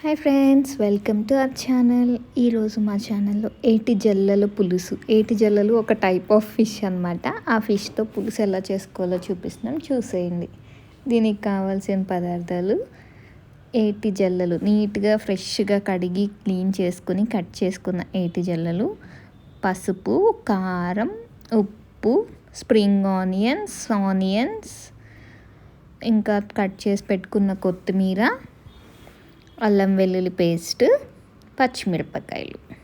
Hi friends welcome to our channel. ఈరోజు మా ఛానల్లో ఏటి జల్లల పులుసు. ఏటి జల్లలు ఒక టైప్ ఆఫ్ ఫిష్ అనమాట ఆ ఫిష్తో పులుసు ఎలా చేసుకోవాలో చూపిస్తున్నాం. చూసేయండి. దీనికి కావాల్సిన పదార్థాలు ఏటి జల్లలు. నీట్గా ఫ్రెష్గా కడిగి క్లీన్ చేసుకుని కట్ చేసుకున్న ఏటి జల్లలు. పసుపు కారం ఉప్పు స్ప్రింగ్ ఆనియన్స్ ఆనియన్స్. ఇంకా కట్ చేసి పెట్టుకున్న కొత్తిమీర. అల్లం వెల్లుల్లి పేస్ట్ పచ్చిమిరపకాయలు.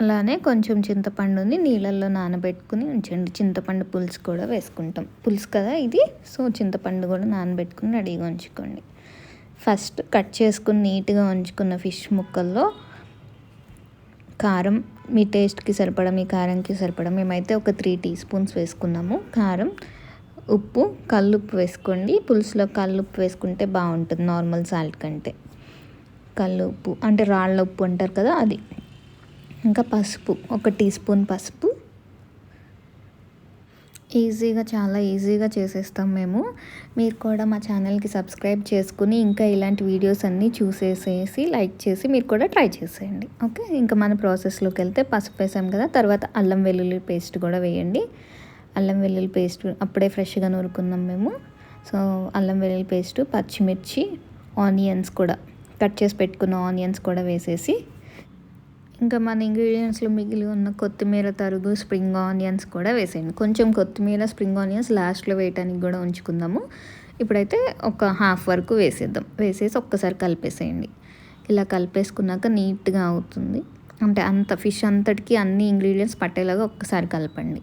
అలానే కొంచెం చింతపండుని నీళ్ళల్లో నానబెట్టుకుని ఉంచండి. చింతపండు పులుసు కూడా వేసుకుంటాం. పులుసు కదా ఇది? సో చింతపండు కూడా నానబెట్టుకుని రెడీగా ఉంచుకోండి. ఫస్ట్ కట్ చేసుకుని నీట్గా ఉంచుకున్న ఫిష్ ముక్కల్లో కారం మీ టేస్ట్కి సరిపడా మీ కారంకి సరిపడా మేమైతే ఒక త్రీ టీ స్పూన్స్ వేసుకున్నాము. కారం ఉప్పు కల్లుప్పు వేసుకోండి. పులుసులో కల్లుప్పు వేసుకుంటే బాగుంటుంది నార్మల్ సాల్ట్ కంటే. కళ్ళు ఉప్పు అంటే రాళ్ళ ఉప్పు అంటారు కదా అది. ఇంకా పసుపు ఒక టీ స్పూన్ పసుపు. ఈజీగా చాలా ఈజీగా చేసేస్తాం మేము. మీరు కూడా మా ఛానల్కి సబ్స్క్రైబ్ చేసుకుని ఇంకా ఇలాంటి వీడియోస్ అన్నీ చూసేసేసి లైక్ చేసి మీరు కూడా ట్రై చేసేయండి. ఓకే? ఇంకా మన ప్రాసెస్లోకి వెళ్తే పసుపు వేసాం కదా తర్వాత అల్లం వెల్లుల్లి పేస్ట్ కూడా వేయండి. అల్లం వెల్లుల్లి పేస్ట్ అప్పుడే ఫ్రెష్గా నూరుకున్నాం మేము. సో అల్లం వెల్లుల్లి పేస్ట్ పచ్చిమిర్చి ఆనియన్స్ కూడా. కట్ చేసి పెట్టుకున్న ఆనియన్స్ కూడా వేసేసి ఇంకా మన ఇంగ్రీడియంట్స్లో మిగిలి ఉన్న కొత్తిమీర తరుగు స్ప్రింగ్ ఆనియన్స్ కూడా వేసేయండి. కొంచెం కొత్తిమీర స్ప్రింగ్ ఆనియన్స్ లాస్ట్లో వేయటానికి కూడా ఉంచుకుందాము. ఇప్పుడైతే ఒక హాఫ్ వరకు వేసేద్దాం. వేసేసి ఒక్కసారి కలిపేసేయండి. ఇలా కలిపేసుకున్నాక నీట్గా అవుతుంది. అంటే అంత ఫిష్ అంతటికి అన్ని ఇంగ్రీడియంట్స్ పట్టేలాగా ఒక్కసారి కలపండి.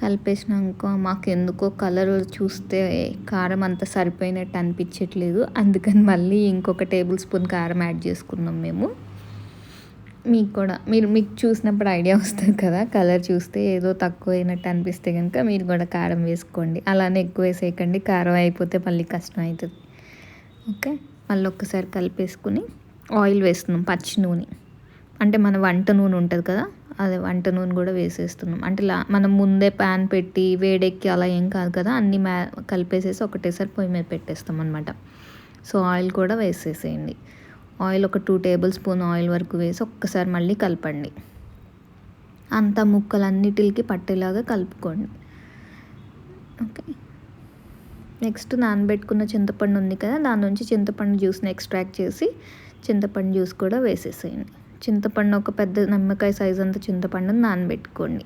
కలిపేసినాక మాకు ఎందుకో కలర్ చూస్తే కారం అంత సరిపోయినట్టు అనిపించట్లేదు. అందుకని మళ్ళీ ఇంకొక టేబుల్ స్పూన్ కారం యాడ్ చేసుకున్నాం మేము. మీకు కూడా మీరు మీకు చూసినప్పుడు ఐడియా వస్తుంది కదా కలర్ చూస్తే ఏదో తక్కువ అయినట్టు అనిపిస్తే కనుక మీరు కూడా కారం వేసుకోండి. అలానే ఎక్కువ వేసేయకండి కారం అయిపోతే మళ్ళీ కష్టం అవుతుంది. ఓకే? మళ్ళీ ఒక్కసారి కలిపేసుకుని ఆయిల్ వేస్తున్నాం పచ్చి నూనె. అంటే మన వంట నూనె ఉంటుంది కదా? అదే వంట నూనె కూడా వేసేస్తున్నాం. అంటే మనం ముందే ప్యాన్ పెట్టి వేడెక్కి అలా ఏం కాదు కదా అన్నీ మ్యా కలిపేసేసి ఒకటేసారి పొయ్యి మీద పెట్టేస్తాం అనమాట సో ఆయిల్ కూడా వేసేసేయండి. ఆయిల్ ఒక టూ టేబుల్ స్పూన్ ఆయిల్ వరకు వేసి ఒక్కసారి మళ్ళీ కలపండి. అంత ముక్కలన్నిటికి పట్టేలాగా కలుపుకోండి. ఓకే. నెక్స్ట్ నానబెట్టుకున్న చింతపండు ఉంది కదా దాని నుంచి చింతపండు జ్యూస్ని ఎక్స్ట్రాక్ట్ చేసి చింతపండు జ్యూస్ కూడా వేసేసేయండి. చింతపండు ఒక పెద్ద నిమ్మకాయ సైజ్ అంత చింతపండుని నానబెట్టుకోండి.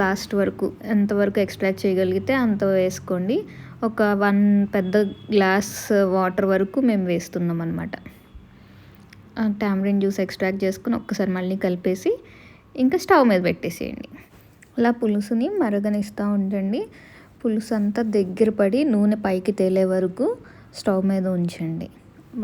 లాస్ట్ వరకు ఎంతవరకు ఎక్స్ట్రాక్ట్ చేయగలిగితే అంత వేసుకోండి. ఒక వన్ పెద్ద గ్లాస్ వాటర్ వరకు మేము వేస్తున్నాం అనమాట టామరిన్ జ్యూస్ ఎక్స్ట్రాక్ట్ చేసుకుని ఒక్కసారి మళ్ళీ కలిపేసి ఇంకా స్టవ్ మీద పెట్టేసేయండి. అలా పులుసుని మరగనిస్తూ ఉండండి. పులుసు అంతా దగ్గర పడి నూనె పైకి తేలే వరకు స్టవ్ మీద ఉంచండి.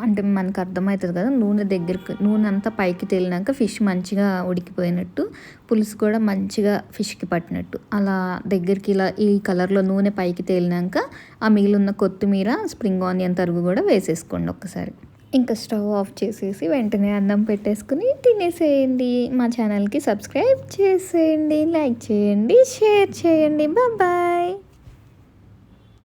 అంటే మనకు అర్థమవుతుంది కదా నూనె దగ్గరికి నూనె అంతా పైకి తేలినాక ఫిష్ మంచిగా ఉడికిపోయినట్టు పులుసు కూడా మంచిగా ఫిష్కి పట్టినట్టు. అలా దగ్గరికి ఇలా ఈ కలర్లో నూనె పైకి తేలినాక ఆ మిగిలిన కొత్తిమీర స్ప్రింగ్ ఆనియన్ తరుగు కూడా వేసేసుకోండి ఒక్కసారి. ఇంకా స్టవ్ ఆఫ్ చేసేసి వెంటనే అన్నం పెట్టేసుకుని తినేసేయండి. మా ఛానల్కి సబ్స్క్రైబ్ చేసేయండి లైక్ చేయండి షేర్ చేయండి. బాయ్.